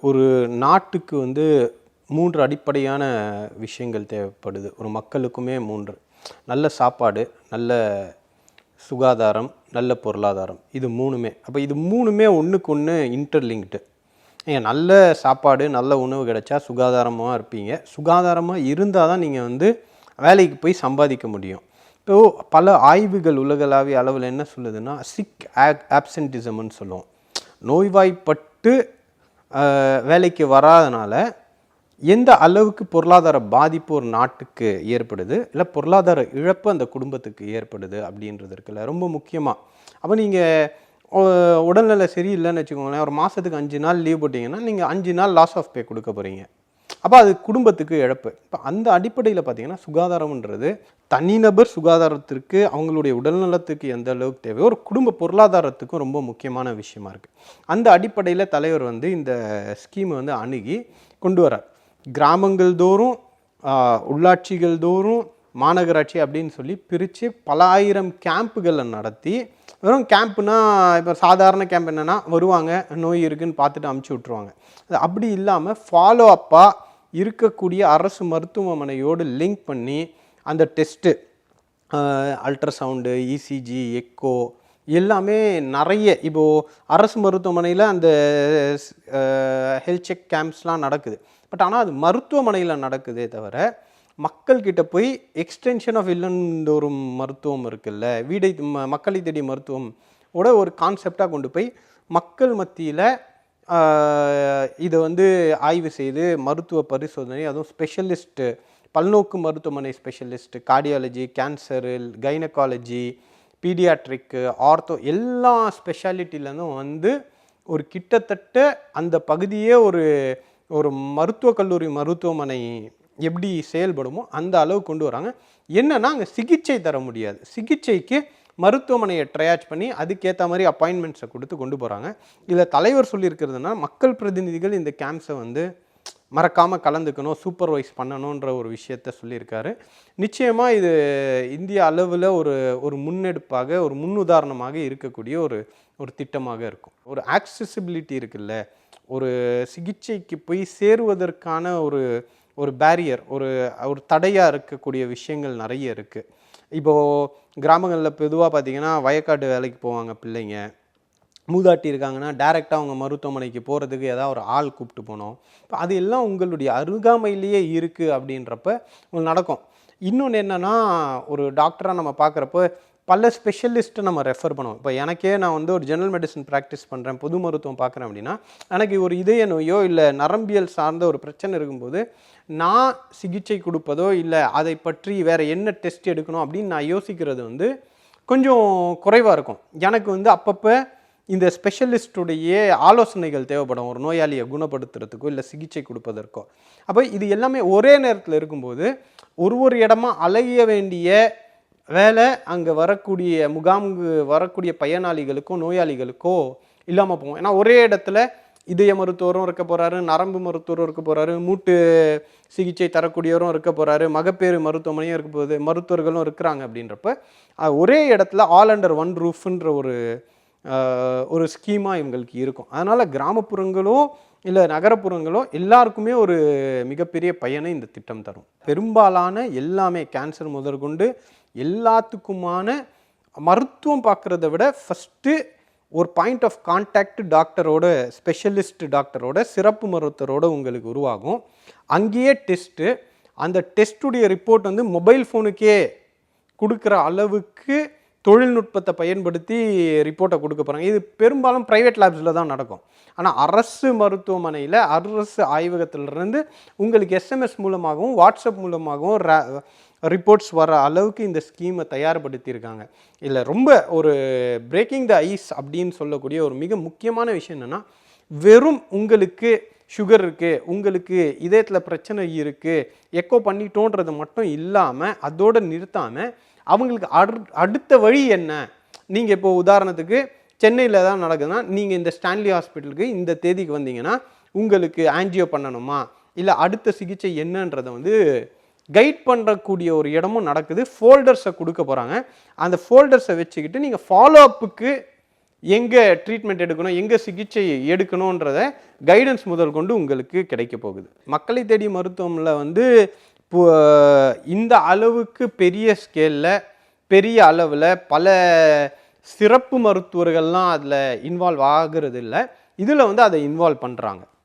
ஒரு நாட்டுக்கு வந்து மூன்று அடிப்படையான விஷயங்கள் தேவைப்படுது. ஒரு மக்களுக்குமே மூன்று. நல்ல சாப்பாடு நல்ல சுகாதாரம் நல்ல பொருளாதாரம். இது மூணுமே. அப்போ இது மூணுமே ஒன்றுக்கு ஒன்று இன்டர்லிங்க்டு ஏங்க நல்ல சாப்பாடு நல்ல உணவு கிடைச்சா சுகாதாரமாக இருப்பீங்க. சுகாதாரமாக இருந்தால் தான் நீங்கள் வந்து வேலைக்கு போய் சம்பாதிக்க முடியும். இப்போ பல ஆய்வுகள் உலகளாவிய அளவில் என்ன சொல்லுதுன்னா சிக் ஆப்சென்டிசம்னு சொல்லுவோம். நோய்வாய்ப்பட்டு வேலைக்கு வராதனால எந்த அளவுக்கு பொருளாதார பாதிப்பு ஒரு நாட்டுக்கு ஏற்படுது இல்லை பொருளாதார இழப்பு அந்த குடும்பத்துக்கு ஏற்படுது அப்படின்றது இருக்குல்ல ரொம்ப முக்கியமாக அப்போ நீங்கள் உடல்நிலை சரியில்லைன்னு வச்சுக்கோங்களேன் ஒரு மாதத்துக்கு அஞ்சு நாள் லீவ் போட்டிங்கன்னா நீங்கள் அஞ்சு நாள் லாஸ் ஆஃப் பே கொடுக்க போகிறீங்க அப்போ அது குடும்பத்துக்கு இழப்பு. இப்போ அந்த அடிப்படையில் பார்த்தீங்கன்னா சுகாதாரம்ன்றது தனிநபர் சுகாதாரத்திற்கு அவங்களுடைய உடல்நலத்துக்கு எந்த அளவுக்கு தேவையோ ஒரு குடும்ப பொருளாதாரத்துக்கும் ரொம்ப முக்கியமான விஷயமா இருக்குது அந்த அடிப்படையில் தலைவர் வந்து இந்த ஸ்கீமை வந்து அணுகி கொண்டு வரார் கிராமங்கள் தோறும் உள்ளாட்சிகள் தோறும் மாநகராட்சி அப்படின்னு சொல்லி பிரித்து பல ஆயிரம் கேம்புகளை நடத்தி வெறும் கேம்ப்னா இப்போ சாதாரண கேம்ப் என்னென்னா வருவாங்க நோய் இருக்குன்னு பார்த்துட்டு அமுச்சு விட்ருவாங்க அது அப்படி இல்லாமல் ஃபாலோ அப்பாக இருக்கக்கூடிய அரசு மருத்துவமனையோடு லிங்க் பண்ணி அந்த டெஸ்ட்டு அல்ட்ராசவுண்டு இசிஜி எக்கோ எல்லாமே நிறைய இப்போது அரசு மருத்துவமனையில் அந்த ஹெல்த் செக் கேம்ப்ஸ்லாம் நடக்குது. பட் ஆனால் அது மருத்துவமனையில் நடக்குதே தவிர மக்கள்கிட்ட போய் எக்ஸ்டென்ஷன் ஆஃப் இல்லந்தோறும் மருத்துவம் இருக்குல்ல வீடை ம மக்களை தேடி மருத்துவம் ஓட ஒரு கான்செப்டாக கொண்டு போய் மக்கள் மத்தியில் இதை வந்து ஆய்வு செய்து மருத்துவ பரிசோதனை அதுவும் ஸ்பெஷலிஸ்ட்டு பல்நோக்கு மருத்துவமனை specialist cardiology cancer gynaecology paediatric ortho எல்லா ஸ்பெஷாலிட்டிலேருந்தும் வந்து ஒரு கிட்டத்தட்ட அந்த பகுதியே ஒரு ஒரு மருத்துவக் கல்லூரி மருத்துவமனை எப்படி செயல்படுமோ அந்த அளவு கொண்டு வராங்க. என்னென்னா அங்கே சிகிச்சை தர முடியாது. சிகிச்சைக்கு மருத்துவமனையை ட்ரையாச் பண்ணி அதுக்கேற்ற மாதிரி அப்பாயின்மெண்ட்ஸை கொடுத்து கொண்டு போகிறாங்க இதில் தலைவர் சொல்லியிருக்கிறதுனா மக்கள் பிரதிநிதிகள் இந்த கேம்ப்ஸை வந்து மறக்காமல் கலந்துக்கணும் சூப்பர்வைஸ் பண்ணணுன்ற ஒரு விஷயத்த சொல்லியிருக்காரு. நிச்சயமாக இது இந்திய அளவில் ஒரு ஒரு முன்னெடுப்பாக ஒரு முன்னுதாரணமாக இருக்கக்கூடிய ஒரு ஒரு திட்டமாக இருக்கும். ஒரு ஆக்சசிபிலிட்டி இருக்குல்ல ஒரு சிகிச்சைக்கு போய் சேருவதற்கான ஒரு ஒரு பேரியர் ஒரு ஒரு தடையாக இருக்கக்கூடிய விஷயங்கள் நிறைய இருக்குது இப்போது கிராமங்களில் பொதுவாக பார்த்தீங்கன்னா வயக்காட்டு வேலைக்கு போவாங்க பிள்ளைங்க. மூதாட்டி இருக்காங்கன்னா டேரெக்டாக அவங்க மருத்துவமனைக்கு போகிறதுக்கு ஏதாவது ஒரு ஆள் கூப்பிட்டு போனோம் இப்போ அது எல்லாம் உங்களுடைய அருகாமையிலேயே இருக்குது அப்படின்றப்ப உங்களுக்கு நடக்கும். இன்னொன்று என்னென்னா ஒரு டாக்டராக நம்ம பார்க்குறப்ப பல ஸ்பெஷலிஸ்ட்டை நம்ம ரெஃபர் பண்ணுவோம். இப்போ எனக்கே நான் வந்து ஒரு ஜெனரல் மெடிசன் ப்ராக்டிஸ் பண்ணுறேன் பொது மருத்துவம் பார்க்குறேன் அப்படின்னா எனக்கு ஒரு இதய நோயோ இல்லை நரம்பியல் சார்ந்த ஒரு பிரச்சனை இருக்கும்போது நான் சிகிச்சை கொடுப்பதோ இல்லை அதை பற்றி வேறு என்ன டெஸ்ட் எடுக்கணும் அப்படின்னு நான் யோசிக்கிறது வந்து கொஞ்சம் குறைவாக இருக்கும். எனக்கு வந்து அப்பப்போ இந்த ஸ்பெஷலிஸ்டுடைய ஆலோசனைகள் தேவைப்படும். ஒரு நோயாளியை குணப்படுத்துறதுக்கோ இல்லை சிகிச்சை கொடுப்பதற்கோ. அப்போ இது எல்லாமே ஒரே நேரத்தில் இருக்கும்போது ஒரு ஒரு இடமா அலைய வேண்டிய வேலை அங்கே வரக்கூடிய முகாம்கு வரக்கூடிய பயனாளிகளுக்கோ நோயாளிகளுக்கோ இல்லாமல் போகும். ஏன்னா ஒரே இடத்துல இதய மருத்துவரும் இருக்க போகிறாரு நரம்பு மருத்துவரும் இருக்க போகிறாரு மூட்டு சிகிச்சை தரக்கூடியவரும் இருக்க போகிறாரு மகப்பேறு மருத்துவமனையும் இருக்க போகுது மருத்துவர்களும் இருக்கிறாங்க அப்படின்றப்ப ஒரே இடத்துல ஆல் அண்டர் ஒன் ரூஃப்ன்ற ஒரு ஒரு ஸ்கீமாக இவங்களுக்கு இருக்கும். அதனால் கிராமப்புறங்களோ இல்லை நகரப்புறங்களோ எல்லாருக்குமே ஒரு மிகப்பெரிய பயனை இந்த திட்டம் தரும். பெரும்பாலான எல்லாமே கேன்சர் முதற்கொண்டு எல்லாத்துக்குமான மருத்துவம் பார்க்குறத விட ஃபஸ்ட்டு ஒரு பாயிண்ட் ஆஃப் கான்டாக்ட் டாக்டரோட ஸ்பெஷலிஸ்ட் டாக்டரோட சிறப்பு மருத்துவரோட உங்களுக்கு உருவாகும். அங்கேயே டெஸ்ட்டு அந்த டெஸ்ட்டுடைய ரிப்போர்ட் வந்து மொபைல் ஃபோனுக்கே கொடுக்குற அளவுக்கு தொழில்நுட்பத்தை பயன்படுத்தி ரிப்போர்ட்டை கொடுக்க போகிறாங்க இது பெரும்பாலும் ப்ரைவேட் லேப்ஸில் தான் நடக்கும். ஆனால் அரசு மருத்துவமனையில் அரசு ஆய்வகத்திலிருந்து உங்களுக்கு எஸ்எம்எஸ் மூலமாகவும் வாட்ஸ்அப் மூலமாகவும் ரிப்போர்ட்ஸ் வர அளவுக்கு இந்த ஸ்கீமை தயார்படுத்தியிருக்காங்க. இல்லை ரொம்ப ஒரு பிரேக்கிங் த ஐஸ் அப்படின்னு சொல்லக்கூடிய ஒரு மிக முக்கியமான விஷயம் என்னென்னா வெறும் உங்களுக்கு சுகர் இருக்குது உங்களுக்கு இதயத்தில் பிரச்சனை இருக்குது எக்கோ பண்ணிட்டோன்றது மட்டும் இல்லாமல் அதோடு நிறுத்தாமல் அவங்களுக்கு அடு- அடுத்த வழி என்ன? நீங்கள் இப்போ உதாரணத்துக்கு சென்னையில் தான் நடக்குதுன்னா நீங்கள் இந்த ஸ்டான்லி ஹாஸ்பிட்டலுக்கு இந்த தேதிக்கு வந்தீங்கன்னா உங்களுக்கு ஆன்ஜியோ பண்ணணுமா? இல்லை அடுத்த சிகிச்சை என்னன்றதை வந்து கைட் பண்ணுறக்கூடிய ஒரு இடமும் நடக்குது ஃபோல்டர்ஸை கொடுக்க போகிறாங்க அந்த ஃபோல்டர்ஸை வச்சுக்கிட்டு நீங்கள் ஃபாலோ அப்புக்கு எங்கே ட்ரீட்மெண்ட் எடுக்கணும் எங்கே சிகிச்சை எடுக்கணுன்றத கைடன்ஸ் முதல் கொண்டு உங்களுக்கு கிடைக்க போகுது. மக்களை தேடி மருத்துவமில் வந்து இப்போ இந்த அளவுக்கு பெரிய ஸ்கேலில் பெரிய அளவில் பல சிறப்பு மருத்துவர்கள்லாம் அதில் இன்வால்வ் ஆகிறது இல்லை இதில் வந்து அதை இன்வால்வ் பண்ணுறாங்க